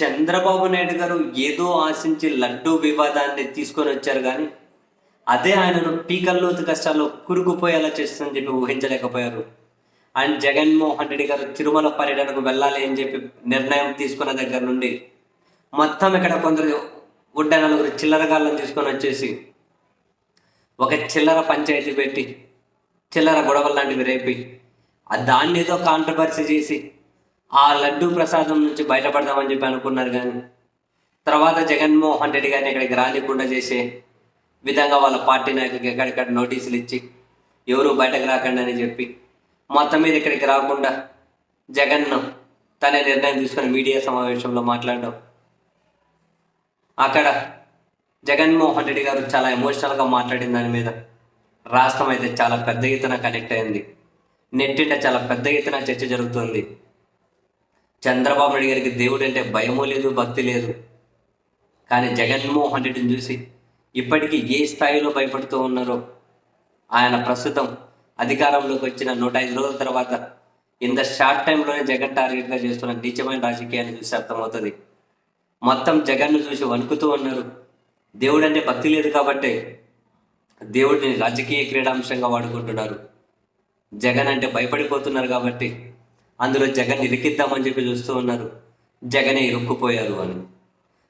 చంద్రబాబు నాయుడు గారు ఏదో ఆశించి లడ్డూ వివాదాన్ని తీసుకొని వచ్చారు కానీ అదే ఆయనను పీకల్లోతు కష్టాల్లో కురుకుపోయేలా చేస్తుందని చెప్పి ఊహించలేకపోయారు. అండ్ జగన్మోహన్ రెడ్డి గారు తిరుమల పర్యటనకు వెళ్ళాలి అని చెప్పి నిర్ణయం తీసుకున్న దగ్గర నుండి మొత్తం ఇక్కడ కొందరు గుడ్డ నలుగురు చిల్లరగాళ్ళని తీసుకొని వచ్చేసి ఒక చిల్లర పంచాయతీ పెట్టి చిల్లర గొడవలు లాంటివి రేపి దాన్ని ఏదో కాంట్రవర్సీ చేసి ఆ లడ్డు ప్రసాదం నుంచి బయటపడదామని చెప్పి అనుకున్నారు కానీ తర్వాత జగన్మోహన్ రెడ్డి గారిని ఇక్కడికి రానికుండా చేసే విధంగా వాళ్ళ పార్టీ నాయకులకి ఎక్కడెక్కడ నోటీసులు ఇచ్చి ఎవరు బయటకు రాకండి అని చెప్పి మొత్తం మీద ఇక్కడికి రాకుండా జగన్ను తనే నిర్ణయం తీసుకొని మీడియా సమావేశంలో మాట్లాడడం. అక్కడ జగన్మోహన్ రెడ్డి గారు చాలా ఎమోషనల్గా మాట్లాడిన దాని మీద రాష్ట్రం అయితే చాలా పెద్ద ఎత్తున కనెక్ట్ అయింది. నెట్టింట చాలా పెద్ద ఎత్తున చర్చ జరుగుతుంది. చంద్రబాబు నాయుడు గారికి దేవుడు అంటే భయము లేదు భక్తి లేదు. కానీ జగన్మోహన్ రెడ్డిని చూసి ఇప్పటికీ ఏ స్థాయిలో భయపడుతూ ఉన్నారో ఆయన ప్రస్తుతం అధికారంలోకి వచ్చిన నూట ఐదు రోజుల తర్వాత ఇంత షార్ట్ టైంలోనే జగన్ టార్గెట్గా చేస్తున్న నీచమైన రాజకీయాన్ని చూసి అర్థమవుతుంది. మొత్తం జగన్ను చూసి వణుకుతూ ఉన్నారు. దేవుడు అంటే భక్తి లేదు కాబట్టి దేవుడిని రాజకీయ క్రీడాంశంగా వాడుకుంటున్నారు. జగన్ అంటే భయపడిపోతున్నారు కాబట్టి అందులో జగన్ ఇరికిద్దామని చెప్పి చూస్తూ ఉన్నారు. జగనే ఇరుక్కుపోయారు అని.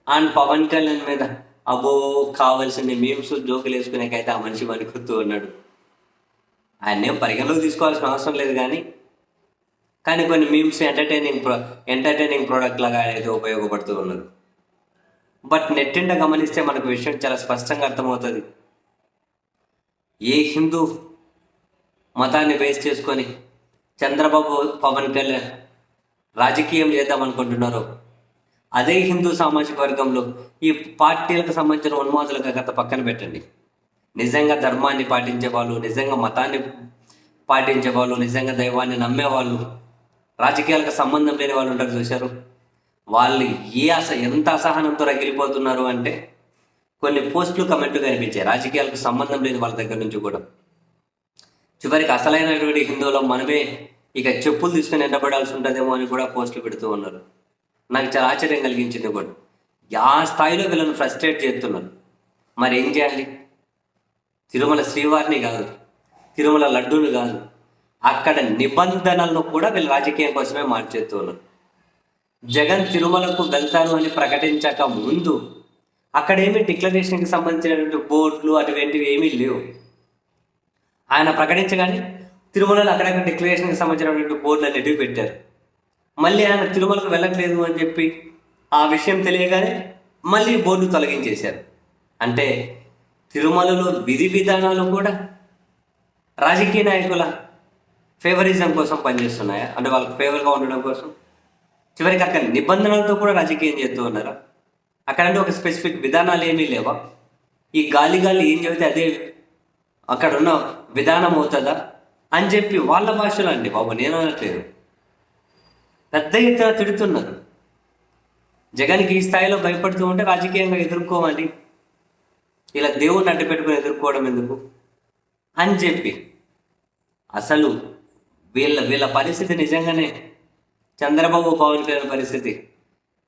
అండ్ పవన్ కళ్యాణ్ మీద అబ్బో కావాల్సిన మీమ్స్ జోకులు వేసుకునేకైతే ఆ మనిషి వణుకుతూ ఉన్నాడు. ఆయన్నేం పరిగణలోకి తీసుకోవాల్సిన అవసరం లేదు కానీ కానీ కొన్ని memes entertaining pro entertaining product లాగా అయితే ఉపయోగపడుతూ ఉన్నారు బట్ నెట్టింట గమనిస్తే మనకు విషయం చాలా స్పష్టంగా అర్థమవుతుంది. ఏ హిందూ మతాన్ని బేస్ చేసుకొని చంద్రబాబు పవన్ కళ్యాణ్ రాజకీయం చేద్దాం అనుకుంటున్నారు. అదే హిందూ సామాజిక వర్గంలో ఈ పార్టీలకు సంబంధించిన ఉన్మాదులకు గత పక్కన పెట్టండి. నిజంగా ధర్మాన్ని పాటించే వాళ్ళు నిజంగా మతాన్ని పాటించే వాళ్ళు నిజంగా దైవాన్ని నమ్మేవాళ్ళు రాజకీయాలకు సంబంధం లేని వాళ్ళు ఉంటారు చూశారు. వాళ్ళు ఏ అస ఎంత అసహనంతో రగిలిపోతున్నారు అంటే కొన్ని పోస్టులు కమెంట్లు కనిపించాయి. రాజకీయాలకు సంబంధం లేని వాళ్ళ దగ్గర నుంచి కూడా. చివరికి అసలైనటువంటి హిందువులో మనమే ఇక చెప్పులు తీసుకుని ఎండబడాల్సి ఉంటుందేమో అని కూడా పోస్టులు పెడుతూ ఉన్నారు. నాకు చాలా ఆశ్చర్యం కలిగించింది కూడా ఆ స్థాయిలో వీళ్ళని ఫ్రస్ట్రేట్ చేస్తున్నారు. మరి ఏం చేయాలి? తిరుమల శ్రీవారిని కాదు తిరుమల లడ్డూని కాదు అక్కడ నిబంధనలను కూడా వీళ్ళు రాజకీయం కోసమే మార్చేస్తూ ఉన్నారు. జగన్ తిరుమలకు వెళ్తాను అని ప్రకటించక ముందు అక్కడ ఏమి డిక్లరేషన్కి సంబంధించినటువంటి బోర్డులు అటువంటివి ఏమీ లేవు. ఆయన ప్రకటించగానే తిరుమలలో అక్కడక్కడ డిక్లరేషన్కి సంబంధించినటువంటి బోర్డులు అనేటివి పెట్టారు. మళ్ళీ ఆయన తిరుమలకు వెళ్ళట్లేదు అని చెప్పి ఆ విషయం తెలియగానే మళ్ళీ బోర్డు తొలగించేశారు. అంటే తిరుమలలో విధి విధానాలు కూడా రాజకీయ నాయకుల ఫేవరిజం కోసం పనిచేస్తున్నాయా? అంటే వాళ్ళకి ఫేవర్గా ఉండడం కోసం? చివరికి అక్కడ నిబంధనలతో కూడా రాజకీయం చేస్తూ ఉన్నారా? అక్కడంటే ఒక స్పెసిఫిక్ విధానాలు ఏమీ లేవా? ఈ గాలి గాలి ఏం చెబితే అదే అక్కడ ఉన్న విధానం అవుతుందా? అని చెప్పి వాళ్ళ భాషలో అండి బాబు నేను అనట్లేదు. పెద్ద ఎత్తున తిడుతున్నారు. జగన్కి ఈ స్థాయిలో భయపడుతూ ఉంటే రాజకీయంగా ఎదుర్కోవాలి. ఇలా దేవుడిని అడ్డు పెట్టుకుని ఎదుర్కోవడం ఎందుకు? అని చెప్పి అసలు వీళ్ళ వీళ్ళ పరిస్థితి నిజంగానే చంద్రబాబు పవన్ కళ్యాణ్ పరిస్థితి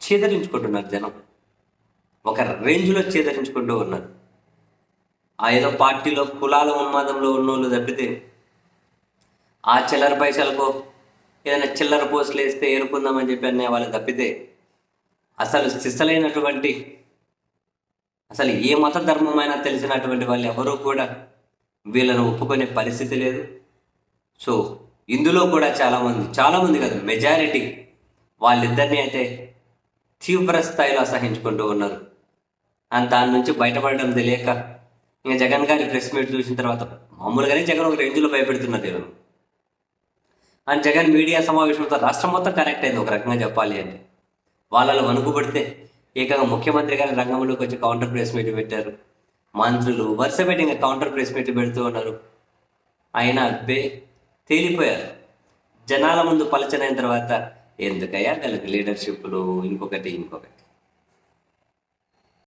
చీదరించుకుంటున్నారు జనం. ఒక రేంజ్లో చీదరించుకుంటూ ఉన్నారు. ఆ ఏదో పార్టీలో కులాల ఉన్మాదంలో ఉన్నోళ్ళు తప్పితే ఆ చిల్లర పైసలకు ఏదైనా చిల్లర పోస్టులు వేస్తే ఏరుకుందామని చెప్పి అనే వాళ్ళు తప్పితే అసలు సిసలైనటువంటి అసలు ఏ మత ధర్మమైనా తెలిసినటువంటి వాళ్ళు ఎవరూ కూడా వీళ్ళను ఒప్పుకునే పరిస్థితి లేదు. సో ఇందులో కూడా చాలామంది చాలామంది కాదు మెజారిటీ వాళ్ళిద్దరిని అయితే తీవ్ర స్థాయిలో అసహించుకుంటూ ఉన్నారు. అండ్ దాని నుంచి బయటపడడం తెలియక ఇంకా జగన్ గారి ప్రెస్ మీట్ చూసిన తర్వాత మామూలుగానే జగన్ ఒక రేంజ్లో భయపెడుతున్నారు వీళ్ళను అండ్ జగన్ మీడియా సమావేశంతో రాష్ట్రం మొత్తం కనెక్ట్ అయింది ఒక రకంగా చెప్పాలి అంటే. వాళ్ళలో వణుకుపడితే ఏకంగా ముఖ్యమంత్రి గారి రంగంలోకి వచ్చి కౌంటర్ ప్రెస్ మీట్ పెట్టారు. మంత్రులు వరుస పెట్టి ఇంకా కౌంటర్ ప్రెస్ మీట్ పెడుతూ ఉన్నారు. ఆయన అబ్బే తేలిపోయారు. జనాల ముందు పలచనైన తర్వాత ఎందుకయ్యా వీళ్ళకి లీడర్షిప్లు ఇంకొకటి ఇంకొకటి.